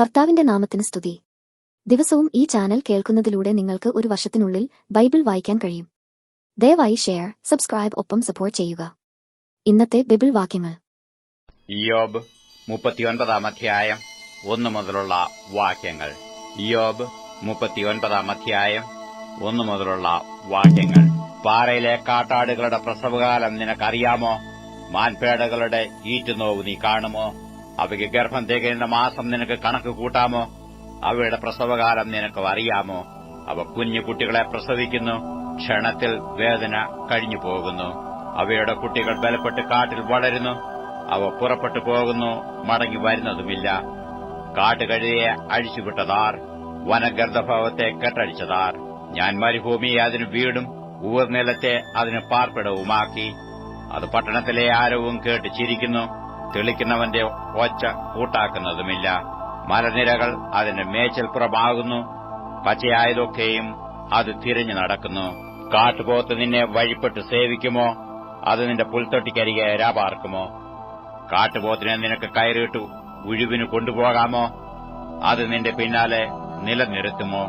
കർത്താവിന്റെ നാമത്തിന് സ്തുതി. ദിവസവും ഈ ചാനൽ കേൾക്കുന്നതിലൂടെ നിങ്ങൾക്ക് ഒരു വർഷത്തിനുള്ളിൽ ബൈബിൾ വായിക്കാൻ കഴിയും. ദയവായി ഷെയർ സബ്സ്ക്രൈബ് ഒപ്പം സപ്പോർട്ട് ചെയ്യുക. ഇന്നത്തെ ബൈബിൾ വാക്യങ്ങൾ. യോബ് മുപ്പത്തിയൊൻപതാം അധ്യായം ഒന്നു മുതലുള്ള വാക്യങ്ങൾ. യോബ് മുപ്പത്തിയൊൻപതാം അധ്യായം ഒന്നു മുതലുള്ള വാക്യങ്ങൾ. പാറയിലെ കാട്ടാടുകളുടെ പ്രസവകാലം നിനക്കറിയാമോ? മാൻപേടകളുടെ ഈറ്റുനോവ് നീ കാണുമോ? അവയ്ക്ക് ഗർഭം തികയുന്ന മാസം നിനക്ക് കണക്ക് കൂട്ടാമോ? അവയുടെ പ്രസവകാലം നിനക്ക് അറിയാമോ? അവ കുഞ്ഞു കുട്ടികളെ പ്രസവിക്കുന്നു ക്ഷണത്തിൽ വേദന കഴിഞ്ഞു പോകുന്നു. അവയുടെ കുട്ടികൾ ബലപ്പെട്ട് കാട്ടിൽ വളരുന്നു അവ പുറപ്പെട്ടു പോകുന്നു മടങ്ങി വരുന്നതുമില്ല. കാട്ടുകഴുതിയെ അഴിച്ചുവിട്ടതാർ വനഗർദ്ധഭാവത്തെ കെട്ടടിച്ചതാർ ഞാൻ മരുഭൂമിയെ അതിന് വീടും ഊർനിലത്തെ അതിന് പാർപ്പിടവുമാക്കി. അത് പട്ടണത്തിലെ ആരവും കേട്ട് ചിരിക്കുന്നു. തെളിക്കുന്നവന്റെ ഒച്ച കൂട്ടാക്കുന്നതുമില്ല. മലനിരകൾ അതിന്റെ മേച്ചൽപ്പുറമാകുന്നു. പച്ചയായതൊക്കെയും അത് തിരിഞ്ഞു നടക്കുന്നു. കാട്ടുപോത്ത് നിന്നെ വഴിപ്പെട്ട് സേവിക്കുമോ? അത് നിന്റെ പുൽത്തൊട്ടിക്കരികെ രാപാർക്കുമോ? കാട്ടുപോത്തിനെ നിനക്ക് കയറിയിട്ടു ഉഴുവിന് കൊണ്ടുപോകാമോ? അത് നിന്റെ പിന്നാലെ നിലനിർത്തുമോ?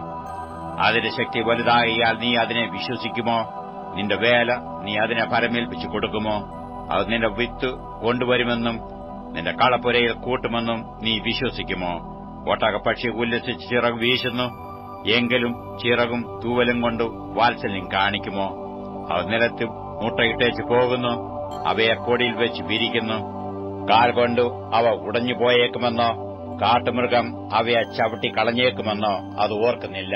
അതിന്റെ ശക്തി വലുതാകിയാൽ നീ അതിനെ വിശ്വസിക്കുമോ? നിന്റെ വേല നീ അതിനെ ഫലമേൽപ്പിച്ചു കൊടുക്കുമോ? അത് നിന്റെ വിത്ത് കൊണ്ടുവരുമെന്നും നിന്റെ കളപ്പുരയിൽ കൂട്ടുമെന്നും നീ വിശ്വസിക്കുമോ? ഒട്ടകപ്പക്ഷി ഉല്ലസിച്ച് ചിറക് വീശുന്നു. എങ്കിലും ചിറകും തൂവലും കൊണ്ട് വാത്സല്യം കാണിക്കുമോ? അവ നിലത്ത് മുട്ടയിട്ടേച്ച് പോകുന്നു. അവയെ കൊടിയിൽ വെച്ച് വിരിക്കുന്നു. കാൽ കൊണ്ട് അവ ഉടഞ്ഞു പോയേക്കുമെന്നോ കാട്ടുമൃഗം അവയെ ചവിട്ടി കളഞ്ഞേക്കുമെന്നോ അത് ഓർക്കുന്നില്ല.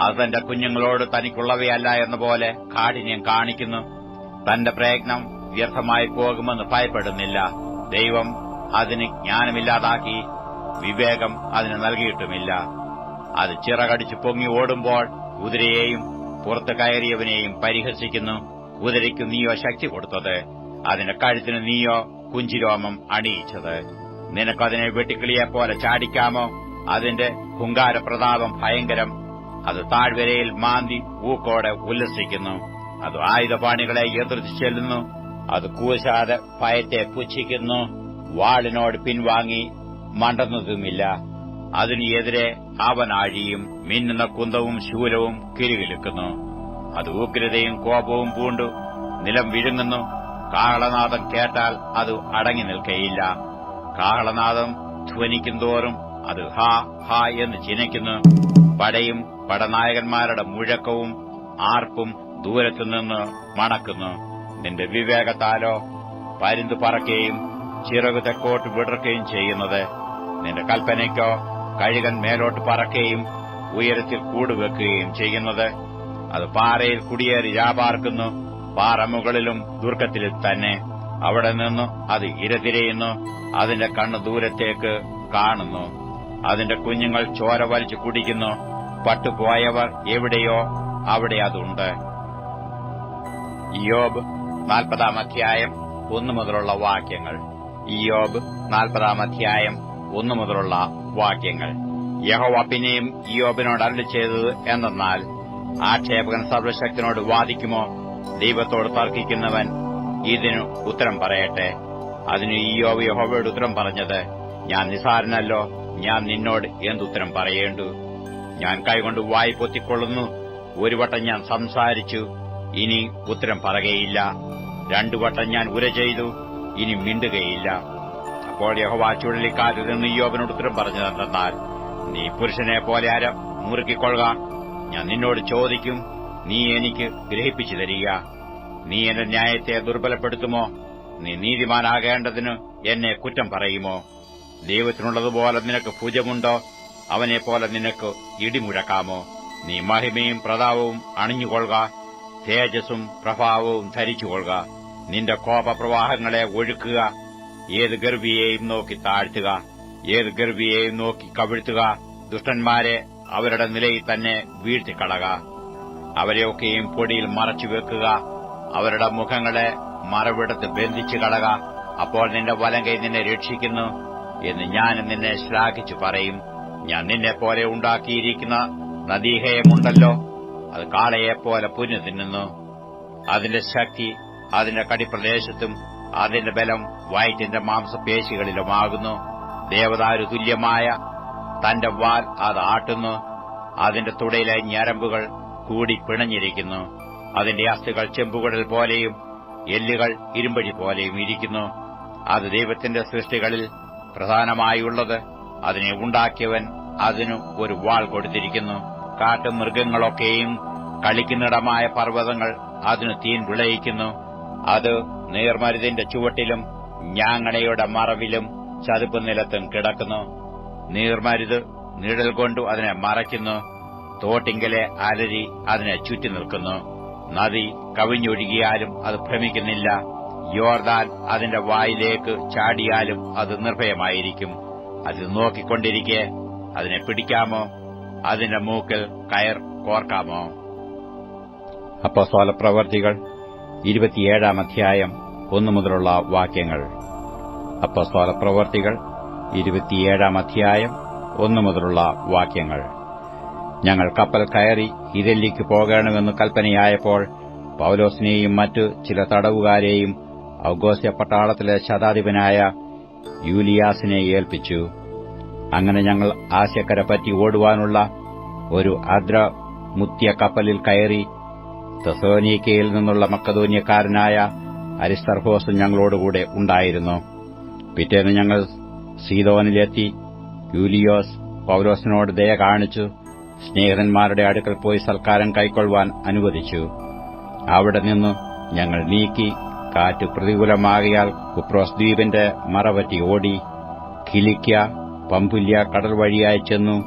അത് തന്റെ കുഞ്ഞുങ്ങളോട് തനിക്കുള്ളവയല്ല എന്നപോലെ കാഠിന്യം കാണിക്കുന്നു. തന്റെ പ്രയത്നം വ്യർത്ഥമായി പോകുമെന്ന് ഭയപ്പെടുന്നില്ല. ദൈവം അതിന് ജ്ഞാനമില്ലാതാക്കി വിവേകം അതിന് നൽകിയിട്ടുമില്ല. അത് ചിറകടിച്ച് പൊങ്ങി ഓടുമ്പോൾ കുതിരയെയും പുറത്ത് കയറിയവനെയും പരിഹസിക്കുന്നു. കുതിരയ്ക്ക് നീയോ ശക്തി കൊടുത്തത്? അതിന്റെ കഴുത്തിന് നീയോ കുഞ്ചിരോമം അണിയിച്ചത്? നിനക്കതിനെ വെട്ടിക്കിളിയെപ്പോലെ ചാടിക്കാമോ? അതിന്റെ ഹുങ്കാരപ്രതാപം ഭയങ്കരം. അത് താഴ്വരയിൽ മാന്തി ഊക്കോടെ ഉല്ലസിക്കുന്നു. അത് ആയുധപാണികളെ എതിർത്ത് ചെല്ലുന്നു. അത് കൂശാതെ ഭയത്തെ പുച്ഛിക്കുന്നു. വാളിനോട് പിൻവാങ്ങി മണ്ടന്നതുമില്ല. അതിനെതിരെ അവൻ ആഴിയും മിന്നുന്ന കുന്തവും ശൂലവും കിരുകിലുക്കുന്നു. അത് ഉഗ്രതയും കോപവും പൂണ്ടു. നിലം വിഴുങ്ങുന്നു. കാഹളനാദം കേട്ടാൽ അത് അടങ്ങി നിൽക്കയില്ല. കാഹളനാദം ധ്വനിക്കും തോറും അത് ഹാ ഹാ എന്ന് ചിനയ്ക്കുന്നു. പടയും പടനായകന്മാരുടെ മുഴക്കവും ആർപ്പും ദൂരത്തുനിന്ന് മണക്കുന്നു. നിന്റെ വിവേകത്താലോ പരിന്തു പറക്കുകയും ചിറകു തെക്കോട്ട് വിടർക്കുകയും ചെയ്യുന്നത് നിന്റെ കൽപ്പനയ്ക്കോ കഴുകൻ മേലോട്ട് പറക്കുകയും ഉയരത്തിൽ കൂടുവെക്കുകയും ചെയ്യുന്നത്. അത് പാറയിൽ കുടിയേറി രാപാർക്കുന്നു. പാറ മുകളിലും ദുർഗത്തിൽ തന്നെ. അവിടെ നിന്ന് അത് ഇരതിരയുന്നു. അതിന്റെ കണ്ണ് ദൂരത്തേക്ക് കാണുന്നു. അതിന്റെ കുഞ്ഞുങ്ങൾ ചോര വലിച്ചു കുടിക്കുന്നു. പട്ടുപോയവർ എവിടെയോ അവിടെ അതുണ്ട്. ഇയോബ് നാൽപ്പതാം അധ്യായം ഒന്നു മുതലുള്ള വാക്യങ്ങൾ. ഇയോബ് നാൽപ്പതാം അധ്യായം ഒന്നു മുതലുള്ള വാക്യങ്ങൾ. യഹോവ പിന്നെയും ഇയോബിനോട് അരളി ചെയ്തത് എന്തെന്നാൽ ആക്ഷേപകൻ സർവശക്തിനോട് വാദിക്കുമോ? ദൈവത്തോട് തർക്കിക്കുന്നവൻ ഇതിനു ഉത്തരം പറയട്ടെ. അതിന് ഇയോബ് യഹോവയോട് ഉത്തരം പറഞ്ഞത് ഞാൻ നിസാരനല്ലോ ഞാൻ നിന്നോട് എന്തുത്തരം പറയേണ്ടു? ഞാൻ കൈകൊണ്ട് വായി ഒരുവട്ടം ഒരു വട്ടം ഞാൻ സംസാരിച്ചു ഇനി ഉത്തരം പറകയില്ല രണ്ടു വട്ടം ഞാൻ ഉര ചെയ്തു ഇനി മിണ്ടുകയില്ല. അപ്പോൾ യഹോവ ചുഴലിക്കാറ്റിൽ നിന്ന് യോബനോട് ഉത്തരം പറഞ്ഞു തന്നാൽ നീ പുരുഷനെ പോലെ ആര മുറുക്കിക്കൊള്ളുക. ഞാൻ നിന്നോട് ചോദിക്കും നീ എനിക്ക് ഗ്രഹിപ്പിച്ചു തരിക. നീ എന്റെ ന്യായത്തെ ദുർബലപ്പെടുത്തുമോ? നീ നീതിമാനാകേണ്ടതിന് എന്നെ കുറ്റം പറയുമോ? ദൈവത്തിനുള്ളതുപോലെ നിനക്ക് ഭുജമുണ്ടോ? അവനെപ്പോലെ നിനക്ക് ഇടിമുഴക്കാമോ? നീ മഹിമയും പ്രതാപവും അണിഞ്ഞുകൊള്ളുക. തേജസ്സും പ്രഭാവവും ധരിച്ചുകൊള്ളുക. നിന്റെ കോപപ്രവാഹങ്ങളെ ഒഴുക്കുക. ഏത് ഗർഭിയെയും നോക്കി താഴ്ത്തുക. ഏത് ഗർഭിയെയും നോക്കി കവിഴ്ത്തുക. ദുഷ്ടന്മാരെ അവരുടെ നിലയിൽ തന്നെ വീഴ്ത്തിക്കളക. അവരെയൊക്കെയും പൊടിയിൽ മറച്ചു വെക്കുക. അവരുടെ മുഖങ്ങളെ മറവിടത്ത് ബന്ധിച്ചു കളക. അപ്പോൾ നിന്റെ വലങ്കൈ നിന്നെ രക്ഷിക്കുന്നു എന്ന് ഞാൻ നിന്നെ ശ്ലാഘിച്ചു പറയും. ഞാൻ നിന്നെ പോലെ ഉണ്ടാക്കിയിരിക്കുന്ന നദീഹയമുണ്ടല്ലോ. അത് കാളയെപ്പോലെ പുഞ്ഞു തിന്നുന്നു. അതിന്റെ ശക്തി അതിന്റെ കടിപ്രദേശത്തും അതിന്റെ ബലം വയറ്റിന്റെ മാംസപേശികളിലുമാകുന്നു. ദേവതാരു തുല്യമായ തന്റെ വാൽ അത് ആട്ടുന്നു. അതിന്റെ തുടയിലെ ഞരമ്പുകൾ കൂടി പിണഞ്ഞിരിക്കുന്നു. അതിന്റെ അസ്ഥികൾ ചെമ്പുകുടൽ പോലെയും എല്ലുകൾ ഇരുമ്പഴി പോലെയും ഇരിക്കുന്നു. അത് ദൈവത്തിന്റെ സൃഷ്ടികളിൽ പ്രധാനമായുള്ളത്. അതിനെ ഉണ്ടാക്കിയവൻ അതിനു ഒരു വാൾ കൊടുത്തിരിക്കുന്നു. കാട്ടുമൃഗങ്ങളൊക്കെയും കളിക്കുന്നിടമായ പർവതങ്ങൾ അതിനു തീൻ വിളയിക്കുന്നു. അത് നീർമരുതിന്റെ ചുവട്ടിലും ഞാങ്ങണയുടെ മറവിലും ചതുപ്പ് നിലത്തും കിടക്കുന്നു. നീർമരുത് നിഴൽ കൊണ്ടു അതിനെ മറയ്ക്കുന്നു. തോട്ടിങ്കലെ അലരി അതിനെ ചുറ്റി നിൽക്കുന്നു. നദി കവിഞ്ഞൊഴുകിയാലും അത് ഭ്രമിക്കുന്നില്ല. യോർദാൻ അതിന്റെ വായിലേക്ക് ചാടിയാലും അത് നിർഭയമായിരിക്കും. അത് നോക്കിക്കൊണ്ടിരിക്കെ അതിനെ പിടിക്കാമോ? അതിന്റെ മൂക്കിൽ കയർ കോർക്കാമോ? അപ്പസ്തോല പ്രവർത്തികൾ ഇരുപത്തിയേഴാം അധ്യായം ഒന്നു മുതലുള്ള വാക്യങ്ങൾ. അപ്പസ്തോല പ്രവർത്തികൾ ഇരുപത്തിയേഴാം അധ്യായം ഒന്നു മുതലുള്ള വാക്യങ്ങൾ. ഞങ്ങൾ കപ്പൽ കയറി ഇരല്ലിക്ക് പോകണമെന്ന് കൽപ്പനയായപ്പോൾ പൌലോസിനെയും മറ്റു ചില തടവുകാരെയും ഔഗോസ്യ പട്ടാളത്തിലെ ശതാധിപനായ യൂലിയാസിനെ ഏൽപ്പിച്ചു. അങ്ങനെ ഞങ്ങൾ ആശയക്കര പറ്റി ഓടുവാനുള്ള ഒരു അദ്രമുത്യ കപ്പലിൽ കയറി തെസോനീക്കയിൽ നിന്നുള്ള മക്കതോന്യക്കാരനായ അരിസ്തർഹോസ് ഞങ്ങളോടുകൂടെ ഉണ്ടായിരുന്നു. പിറ്റേന്ന് ഞങ്ങൾ സീതോനിലെത്തി യൂലിയോസ് പൌലോസിനോട് ദയ കാണിച്ചു. സ്നേഹിതന്മാരുടെ അടുക്കൽ പോയി സൽക്കാരം കൈക്കൊള്ളുവാൻ അനുവദിച്ചു. അവിടെ നിന്ന് ഞങ്ങൾ നീക്കി കാറ്റ് പ്രതികൂലമാകിയാൽ കുപ്രോസ് ദ്വീപിന്റെ മറപറ്റി ഓടി കിലിക്ക പമ്പുല്യ കടൽ വഴിയായി ചെന്നു.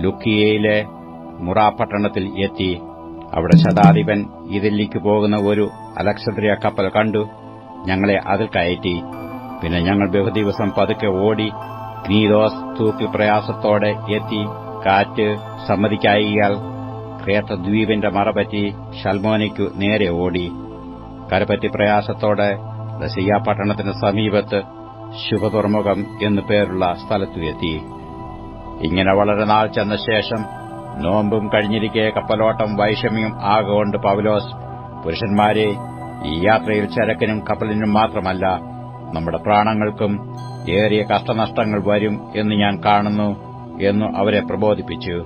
ലുക്കിയയിലെ മുറാപട്ടണത്തിൽ എത്തി. അവിടെ ശതാധിപൻ ഇതിലേക്ക് പോകുന്ന ഒരു അലക്സദ്രിയ കപ്പൽ കണ്ടു. ഞങ്ങളെ അതിൽ കയറ്റി. പിന്നെ ഞങ്ങൾ ബഹുദിവസം പതുക്കെ ഓടി ഗ്നീദോസ് തൂക്കി പ്രയാസത്തോടെ എത്തി. കാറ്റ് സമ്മതിക്കായിയാൽ ക്രേത്തദ്വീപിന്റെ മറപറ്റി ഷൽമോനയ്ക്കു നേരെ ഓടി. കരപറ്റി പ്രയാസത്തോടെ ലസിയ പട്ടണത്തിന് സമീപത്ത് ശുഭതുറമുഖം എന്നു പേരുള്ള സ്ഥലത്തു എത്തി ഇങ്ങനെ വളരെ നാൾ ചെന്ന ശേഷം നോമ്പും കഴിഞ്ഞിരിക്കെ കപ്പലോട്ടം വൈഷമ്യം ആകൊണ്ട് പൗലോസ് പുരുഷന്മാരെ ഈ യാത്രയിൽ ചരക്കിനും കപ്പലിനും മാത്രമല്ല നമ്മുടെ പ്രാണങ്ങൾക്കും ഏറിയ കഷ്ടനഷ്ടങ്ങൾ വരും എന്ന് ഞാൻ കാണുന്നു എന്നു അവരെ പ്രബോധിപ്പിച്ചു.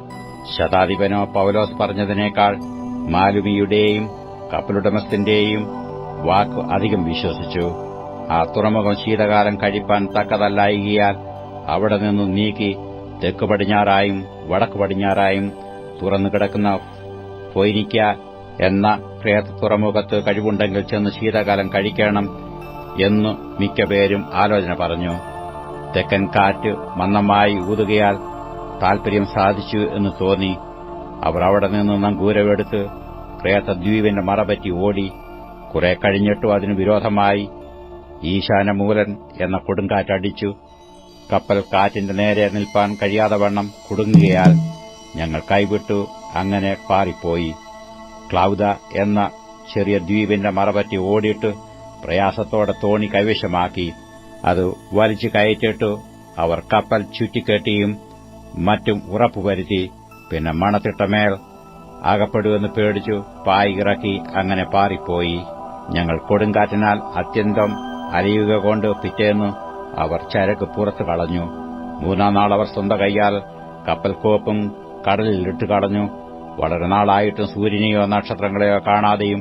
ശതാധിപനോ പൗലോസ് പറഞ്ഞതിനേക്കാൾ മാലുമിയുടെയും കപ്പലുടമസ്ഥന്റെയും വാക്ക് അധികം വിശ്വസിച്ചു. ആ തുറമുഖം ശീതകാലം കഴിപ്പാൻ തക്കതല്ലായികയാൽ അവിടെ നിന്ന് നീക്കി തെക്ക് പടിഞ്ഞാറായും വടക്ക് പടിഞ്ഞാറായും തുറന്നു കിടക്കുന്ന ഫൊയ്നിക്ക എന്ന ക്രേത്ത് തുറമുഖത്ത് കഴിവുണ്ടെങ്കിൽ ചെന്ന് ശീതകാലം കഴിക്കണം എന്നു മിക്കപേരും ആലോചന പറഞ്ഞു. തെക്കൻ കാറ്റ് മന്ദമായി ഊതുകയാൽ താൽപര്യം സാധിച്ചു എന്ന് തോന്നി. അവർ അവിടെ നിന്ന് നങ്കൂരമെടുത്ത് ക്രേത്ത ദ്വീപിന്റെ മറപറ്റി ഓടി. കുറെ കഴിഞ്ഞിട്ടും അതിനു വിരോധമായി ഈശാനമൂലൻ എന്ന കൊടുങ്കാറ്റടിച്ചു. കപ്പൽ കാറ്റിന്റെ നേരെ നിൽപ്പാൻ കഴിയാതെ വണ്ണം കുടുങ്ങുകയാൽ ഞങ്ങൾ കൈവിട്ടു അങ്ങനെ പാറിപ്പോയി. ക്ലൌദ എന്ന ചെറിയ ദ്വീപിന്റെ മറപറ്റി ഓടിയിട്ട് പ്രയാസത്തോടെ തോണി കൈവശമാക്കി. അത് വലിച്ചു കയറ്റിട്ടു അവർ കപ്പൽ ചുറ്റിക്കെട്ടിയും മറ്റും ഉറപ്പുവരുത്തി. പിന്നെ മണത്തിട്ടമേൽ അകപ്പെടുമെന്ന് പേടിച്ചു പായ് ഇറക്കി അങ്ങനെ പാറിപ്പോയി. ഞങ്ങൾ കൊടുങ്കാറ്റിനാൽ അത്യന്തം അലയുക കൊണ്ട് പിറ്റേന്ന് അവർ ചരക്ക് പുറത്തു കളഞ്ഞു. മൂന്നാം നാൾ അവർ സ്വന്തം കൈയാൽ കപ്പൽക്കോപ്പും കടലിലിട്ട് കളഞ്ഞു. വളരെ നാളായിട്ടും സൂര്യനെയോ നക്ഷത്രങ്ങളെയോ കാണാതെയും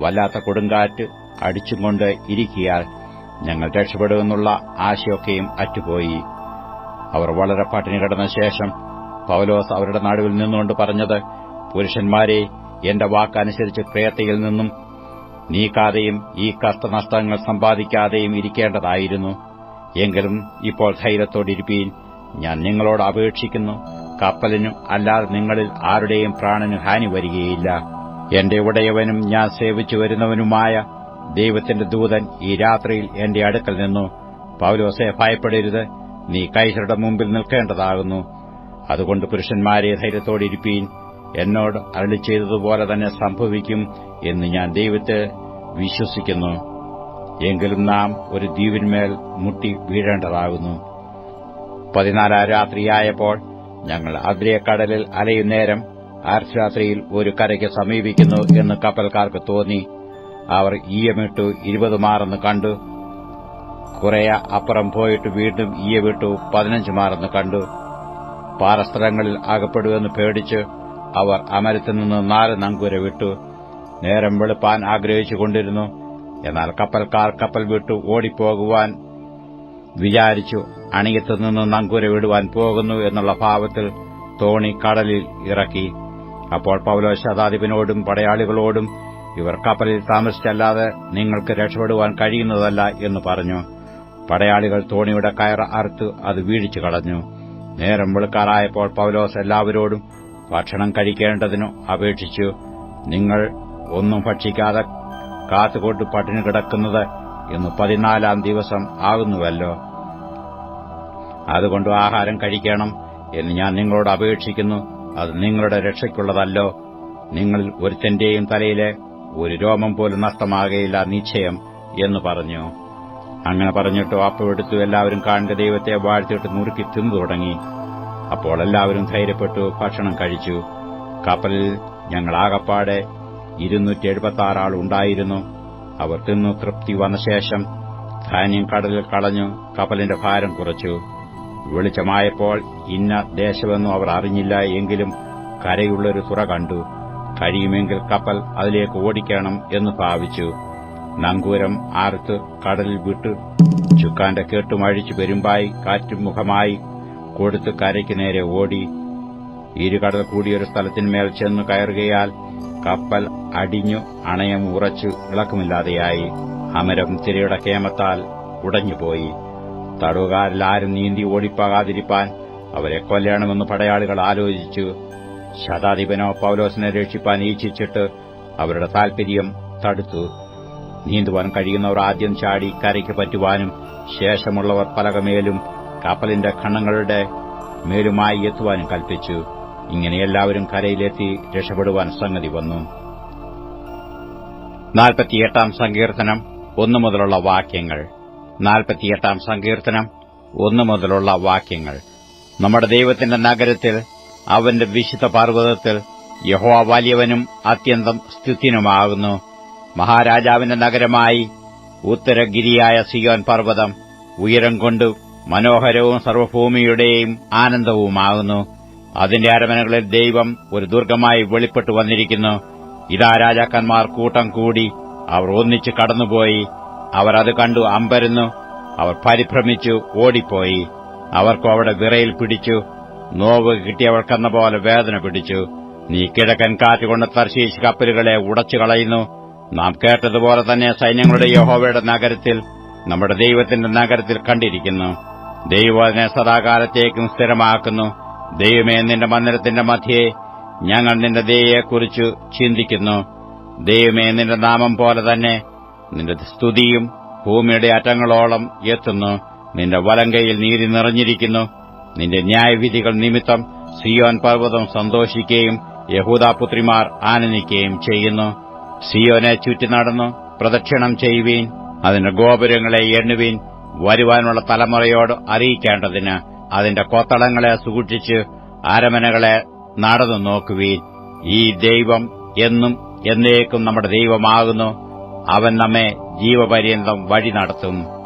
വല്ലാത്ത കൊടുങ്കാറ്റ് അടിച്ചുകൊണ്ട് ഇരിക്കിയാൽ ഞങ്ങൾ രക്ഷപ്പെടുമെന്നുള്ള ആശയൊക്കെയും അറ്റുപോയി. അവർ വളരെ പട്ടിണി കിടന്ന ശേഷം പൗലോസ് അവരുടെ നടുവിൽ നിന്നുകൊണ്ട് പറഞ്ഞത് പുരുഷന്മാരെ എന്റെ വാക്കനുസരിച്ച് ക്രേത്തയിൽ നിന്നും നീക്കാതെയും ഈ കഷ്ടനഷ്ടങ്ങൾ സമ്പാദിക്കാതെയും ഇരിക്കേണ്ടതായിരുന്നു. എങ്കിലും ഇപ്പോൾ ധൈര്യത്തോടിരിപ്പീൻ ഞാൻ നിങ്ങളോട് അപേക്ഷിക്കുന്നു. കപ്പലിനും അല്ലാതെ നിങ്ങളിൽ ആരുടെയും പ്രാണന് ഹാനി വരികയില്ല. എന്റെ ഉടയവനും ഞാൻ സേവിച്ചു വരുന്നവനുമായ ദൈവത്തിന്റെ ദൂതൻ ഈ രാത്രിയിൽ എന്റെ അടുക്കൽ നിന്നു. പൗലോസെ ഭയപ്പെടരുത്. നീ കൈസരുടെ മുമ്പിൽ നിൽക്കേണ്ടതാകുന്നു. അതുകൊണ്ട് പുരുഷന്മാരെ ധൈര്യത്തോടിരിപ്പീൻ. എന്നോട് അരളി ചെയ്തതുപോലെ തന്നെ സംഭവിക്കും എന്ന് ഞാൻ ദൈവത്തെ വിശ്വസിക്കുന്നു. എങ്കിലും നാം ഒരു ദ്വീപിന്മേൽ മുട്ടി വീഴേണ്ടതാകുന്നു. പതിനാലാം രാത്രിയായപ്പോൾ ഞങ്ങൾ അദ്രിയക്കടലിൽ അലയുന്നേരം അർദ്ധരാത്രിയിൽ ഒരു കരയ്ക്ക് സമീപിക്കുന്നു എന്ന് കപ്പൽക്കാർക്ക് തോന്നി. അവർ ഈയമിട്ടു ഇരുപത് മാറെന്ന് കണ്ടു. കുറെ അപ്പുറം പോയിട്ട് വീണ്ടും ഈയമിട്ടു പതിനഞ്ച് മാറെന്ന് കണ്ടു. പാറസ്ഥലങ്ങളിൽ അകപ്പെടുമെന്ന് പേടിച്ച് അവർ അമരത്തിൽ നിന്ന് നാല് നങ്കൂര വിട്ടു. നേരം വെളുപ്പാൻ ആഗ്രഹിച്ചുകൊണ്ടിരുന്നു എന്നാൽ കപ്പൽക്കാർ കപ്പൽ വിട്ടു ഓടിപ്പോകുവാൻ വിചാരിച്ചു. അണിയത്തു നിന്ന് നങ്കൂര വിടുവാൻ പോകുന്നു എന്നുള്ള ഭാവത്തിൽ തോണി കടലിൽ ഇറക്കി. അപ്പോൾ പൗലോ ശതാധിപനോടും പടയാളികളോടും ഇവർ കപ്പലിൽ താമസിച്ചല്ലാതെ നിങ്ങൾക്ക് രക്ഷപ്പെടുവാൻ കഴിയുന്നതല്ല എന്ന് പറഞ്ഞു. പടയാളികൾ തോണിയുടെ കയർ അറുത്ത് അത് വീഴിച്ചു കളഞ്ഞു. നേരം വെളുക്കാറായപ്പോൾ പൗലോസ് എല്ലാവരോടും ഭക്ഷണം കഴിക്കേണ്ടതിനു അപേക്ഷിച്ചു. നിങ്ങൾ ഒന്നും ഭക്ഷിക്കാതെ കാത്തുകൊണ്ട് പട്ടിണി കിടക്കുന്നത് ഇന്ന് പതിനാലാം ദിവസം ആകുന്നുവല്ലോ. അതുകൊണ്ട് ആഹാരം കഴിക്കണം എന്ന് ഞാൻ നിങ്ങളോട് അപേക്ഷിക്കുന്നു. അത് നിങ്ങളുടെ രക്ഷയ്ക്കുള്ളതല്ലോ. നിങ്ങളിൽ ഒരുത്തന്റെയും തലയിലെ ഒരു രോമം പോലും നഷ്ടമാകയില്ല നിശ്ചയം എന്ന് പറഞ്ഞു. അങ്ങനെ പറഞ്ഞിട്ട് അപ്പമെടുത്തു എല്ലാവരും കാണുക ദൈവത്തെ വാഴ്ത്തിയിട്ട് നുറുക്കി തിന്നു തുടങ്ങി. അപ്പോൾ എല്ലാവരും ധൈര്യപ്പെട്ടു ഭക്ഷണം കഴിച്ചു. കപ്പലിൽ ഞങ്ങളാകപ്പാടെ ഇരുന്നൂറ്റി എഴുപത്തി ആറാൾ ഉണ്ടായിരുന്നു. അവർ തിന്നു തൃപ്തി വന്ന ശേഷം ധാന്യം കടലിൽ കളഞ്ഞു കപ്പലിന്റെ ഭാരം കുറച്ചു. വെളിച്ചമായപ്പോൾ ഇന്ന ദേശമെന്നും അവർ അറിഞ്ഞില്ല എങ്കിലും കരയുള്ളൊരു തുറ കണ്ടു. കഴിയുമെങ്കിൽ കപ്പൽ അതിലേക്ക് ഓടിക്കണം എന്ന് ഭാവിച്ചു. നങ്കൂരം ആർത്ത് കടലിൽ വിട്ടു ചുക്കാന്റെ കേട്ടുമഴിച്ചു പെരുമ്പായി കാറ്റും മുഖമായി കൊടുത്ത് കരയ്ക്ക് നേരെ ഓടി. ഇരുകടൽ കൂടിയൊരു സ്ഥലത്തിന്മേൽ ചെന്നു കയറുകയാൽ കപ്പൽ അടിഞ്ഞു അണയം ഉറച്ചു ഇളക്കമില്ലാതെയായി. അമരം തിരയുടെ കേമത്താൽ ഉടഞ്ഞുപോയി. തടവുകാരിലാരും നീന്തി ഓടിപ്പോകാതിരിപ്പാൻ അവരെ കൊല്ലണമെന്ന് പടയാളികൾ ആലോചിച്ചു. ശതാധിപനോ പൌലോസിനെ രക്ഷിപ്പാൻ ഈച്ഛിച്ചിട്ട് അവരുടെ താൽപര്യം തടുത്തു. നീന്തുവാൻ കഴിയുന്നവർ ആദ്യം ചാടി കരയ്ക്ക് പറ്റുവാനും ശേഷമുള്ളവർ പലകമേലും കപ്പലിന്റെ ഖണ്ണങ്ങളുടെ മേലുമായി എത്തുവാനും കൽപ്പിച്ചു. ഇങ്ങനെ എല്ലാവരും കരയിലെത്തി രക്ഷപ്പെടുവാൻ സംഗതി വന്നു. നാൽപ്പത്തിയെട്ടാം സങ്കീർത്തനം ഒന്നു മുതലുള്ള വാക്യങ്ങൾ. നാൽപ്പത്തിയെട്ടാം സങ്കീർത്തനം ഒന്നു മുതലുള്ള വാക്യങ്ങൾ. നമ്മുടെ ദൈവത്തിന്റെ നഗരത്തിൽ അവന്റെ വിശുദ്ധ പർവതത്തിൽ യഹോ വലിയവനും അത്യന്തം സ്തുത്യനുമാകുന്നു. മഹാരാജാവിന്റെ നഗരമായി ഉത്തരഗിരിയായ സിയോൻ പർവതം ഉയരം കൊണ്ട് മനോഹരവും സർവഭൂമിയുടെയും ആനന്ദവുമാകുന്നു. അതിന്റെ അരമനകളിൽ ദൈവം ഒരു ദുർഗമായി വെളിപ്പെട്ടു വന്നിരിക്കുന്നു. ഇതാ രാജാക്കന്മാർ കൂട്ടം കൂടി അവർ ഒന്നിച്ച് കടന്നുപോയി. അവർ അത് കണ്ടു അമ്പരുന്നു. അവർ പരിഭ്രമിച്ചു ഓടിപ്പോയി. അവർക്കും അവിടെ വിറയിൽ പിടിച്ചു. നോവ് കിട്ടിയവർക്കെന്ന പോലെ വേദന പിടിച്ചു. നീ കിഴക്കൻ കാറ്റുകൊണ്ട് തർശീശ് കപ്പലുകളെ ഉടച്ചു കളയുന്നു നാം കേട്ടതുപോലെ തന്നെ സൈന്യങ്ങളുടെ യഹോവയുടെ നഗരത്തിൽ നമ്മുടെ ദൈവത്തിന്റെ നഗരത്തിൽ കണ്ടിരിക്കുന്നു. ദൈവം അതിനെ സദാകാലത്തേക്കും സ്ഥിരമാക്കുന്നു. ദൈവമേ നിന്റെ മന്ദിരത്തിന്റെ മധ്യേ ഞങ്ങൾ നിന്റെ ദയയെക്കുറിച്ച് ചിന്തിക്കുന്നു. ദൈവമേ നിന്റെ നാമം പോലെ തന്നെ നിന്റെ സ്തുതിയും ഭൂമിയുടെ അറ്റങ്ങളോളം എത്തുന്നു. നിന്റെ വലങ്കയിൽ നീതി നിറഞ്ഞിരിക്കുന്നു. നിന്റെ ന്യായവിധികൾ നിമിത്തം സിയോൻ പർവതം സന്തോഷിക്കുകയും യഹൂദാപുത്രിമാർ ആനന്ദിക്കുകയും ചെയ്യുന്നു. സിയോനെ ചുറ്റി നടന്നു പ്രദക്ഷിണം ചെയ്യുവീൻ. അതിന്റെ ഗോപുരങ്ങളെ എണ്ണുവീൻ. വരുവാനുള്ള തലമുറയോട് അറിയിക്കേണ്ടതിന് അതിന്റെ കൊത്തളങ്ങളെ സൂക്ഷിച്ച് അരമനകളെ നടന്നു നോക്കുവീൻ. ഈ ദൈവം എന്നും എന്നേക്കും നമ്മുടെ ദൈവമാകുന്നു. അവൻ നമ്മെ ജീവപര്യന്തം വഴി നടത്തും.